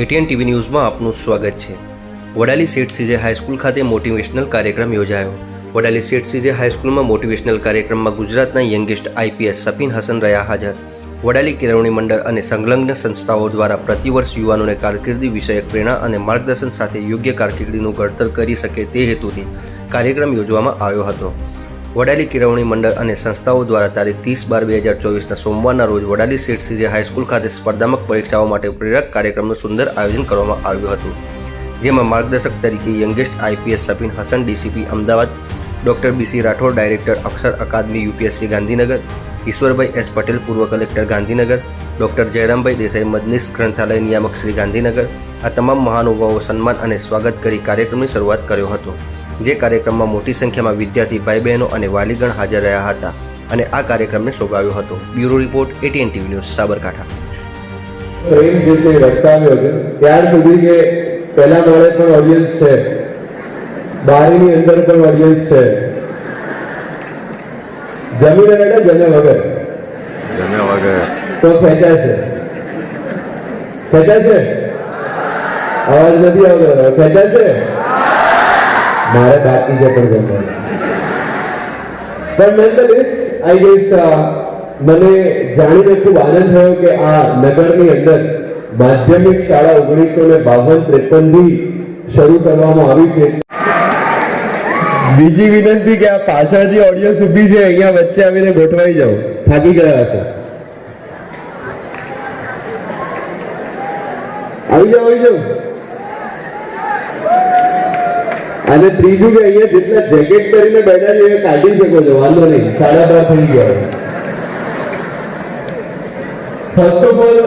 ATN TV ન્યૂઝમાં આપનું સ્વાગત છે. Vadali Seth CJ high school ખાતે મોટિવેશનલ કાર્યક્રમ યોજાયો. વડાલી સેઠ સીજે હાઈસ્કૂલમાં મોટિવેશનલ કાર્યક્રમમાં ગુજરાતના યંગેસ્ટ આઈપીએસ સફીન હસન રહ્યા હાજર. વડાલી કેળવણી મંડળ અને સંલગ્ન સંસ્થાઓ દ્વારા પ્રતિવર્ષ યુવાનોને કારકિર્દી વિષયક પ્રેરણા અને માર્ગદર્શન સાથે યોગ્ય કારકિર્દીનું ઘડતર કરી શકે તે હેતુથી કાર્યક્રમ યોજવામાં આવ્યો હતો. વડાલી કેળવણી મંડળ અને સંસ્થાઓ દ્વારા તારીખ ત્રીસ બાર બે હજાર ચોવીસના સોમવારના રોજ વડાલી સેઠ સીજે હાઈસ્કૂલ ખાતે સ્પર્ધાત્મક પરીક્ષાઓ માટે પ્રેરક કાર્યક્રમનું સુંદર આયોજન કરવામાં આવ્યું હતું. જેમાં માર્ગદર્શક તરીકે youngest IPS Safin Hasan, DCP Ahmedabad, doctor B C Rathod, director Akshar અકાદમી, યુપીએસસી ગાંધીનગર, ઈશ્વરભાઈ એસ પટેલ, પૂર્વ કલેક્ટર ગાંધીનગર, ડોક્ટર જયરામભાઈ દેસાઈ મદનીશ ગ્રંથાલય નિયામક શ્રી ગાંધીનગર આ તમામ મહાનુભાવો સન્માન અને સ્વાગત કરી કાર્યક્રમની શરૂઆત કર્યો હતો. જે કાર્યક્રમમાં મોટી સંખ્યામાં વિદ્યાર્થી ભાઈ બહેનો અને વાલીગણ હાજર રહ્યા હતા અને આ કાર્યક્રમને શોભાવ્યો હતો. Bureau report ATN TV news Sabarkantha. પ્રેમ જે છે રસ્તાવ્યો છે ત્યાર સુધી કે પહેલા દોડે પણ ઓડિયન્સ છે. બારીની અંદર પણ ઓડિયન્સ છે. જમીને બેઠા જમે વગર. જમે વગર. તો ખેંચાય છે ખેંચાય છે અવાજ નથી આવતો. ખેંચાય છે મારે બાકી છે પણ ગમે પણ નંદલેસ આઈ ગેસ મને જાણીને ખૂબ આનંદ થયો કે આ નગરની અંદર માધ્યમિક શાળા ઓગણીસો ને બાવન ત્રેપનથી શરૂ કરવામાં આવી છે. બીજી વિનંતી કે આ પાછળથી ઓડિયન્સ ઊભી છે, અહીંયા વચ્ચે આવીને ગોઠવાઈ જાઓ. થાકી ગયા છે આવી જાઓ આવી જાઓ. અને ત્રીજું કે અહીંયા જેટલા જેકેટ પહેરીને બેઠા છે એ કાઢી શકો છો, વાંધો નહીં, સાડા બાર થઈ ગયા. First of all